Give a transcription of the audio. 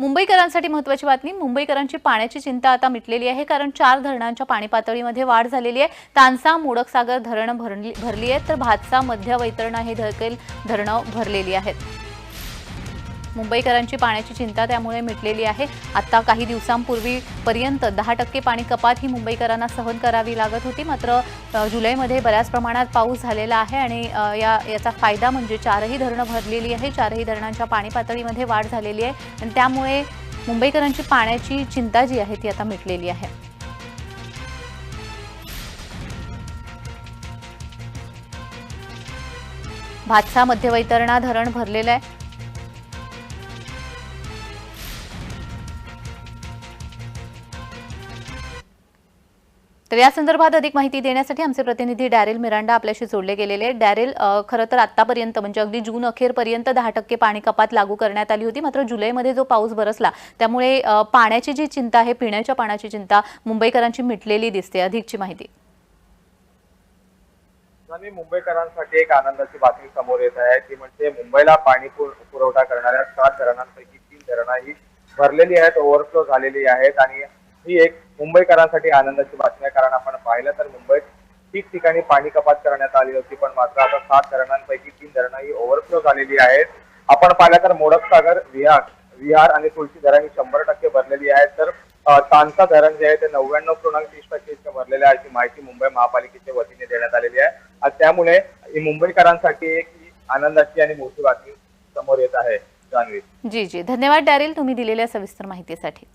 मुंबईकरांसाठी महत्त्वाची बातमी मुंबईकरांची पाण्याची चिंता आता मिटलेली आहे कारण चार धरणांच्या पाणी पातळीमध्ये वाढ झालेली आहे. तानसा मोडकसागर धरणं भरली भरली आहेत तर भातसा मध्य वैतरणा हे देखील धरणं भरलेली आहेत. मुंबईकरांची पाण्याची चिंता त्यामुळे मिटलेली आहे. आता काही दिवसांपूर्वीपर्यंत दहा टक्के पाणी कपात ही मुंबईकरांना सहन करावी लागत होती. मात्र जुलैमध्ये बऱ्याच प्रमाणात पाऊस झालेला आहे आणि या याचा फायदा म्हणजे चारही धरणं भरलेली आहे. चारही धरणांच्या पाणी पातळीमध्ये वाढ झालेली आहे आणि त्यामुळे मुंबईकरांची पाण्याची चिंता जी आहे ती आता मिटलेली आहे. भातसा मध्यवैतरणा धरण भरलेलं आहे. तर या संदर्भात अधिक माहिती देण्यासाठी आमचे प्रतिनिधी डॅरेल मिरांडा आपल्याशी जोडले गेलेले डॅरेल खरं तर आतापर्यंत म्हणजे अगदी जून अखेरपर्यंत दहा टक्के पाणी कपात लागू करण्यात आली होती. मात्र जुलैमध्ये जो पाऊस बरसला त्यामुळे पाण्याची जी चिंता आहे पिण्याच्या पाण्याची चिंता मुंबईकरांची मिटलेली दिसते. अधिकची माहिती. आणि मुंबईकरांसाठी एक आनंदाची बातमी समोर येत आहे ती म्हणजे मुंबईला पाणी पुरवठा करणाऱ्या सात धरणांपैकी तीन धरणं ही भरलेली आहेत ओव्हरफ्लो झालेली आहेत आणि ही एक मुंबईकरांसाठी आनंदाची बातमी आहे. कारण आपण पाहिलं तर मुंबईत ठिकठिकाणी पाणी कपात करण्यात आली होती पण मात्र आता सात धरणांपैकी तीन धरणं ही ओव्हरफ्लो झालेली आहेत. आपण पाहिलं तर मोडकसागर विहार विहार आणि तुळशी धरण ही शंभर टक्के भरलेली आहेत. तर तांसा धरण जे आहे ते नव्याण्णव पूर्णांक तीस टक्के इतकं भरलेले आहे अशी माहिती मुंबई महापालिकेच्या वतीने देण्यात आलेली आहे. त्यामुळे मुंबईकरांसाठी एक ही आनंदाची आणि मोठी बातमी समोर येत आहे. जान्हवी. जी जी. धन्यवाद डॅरेल. तुम्ही दिलेल्या सविस्तर माहितीसाठी.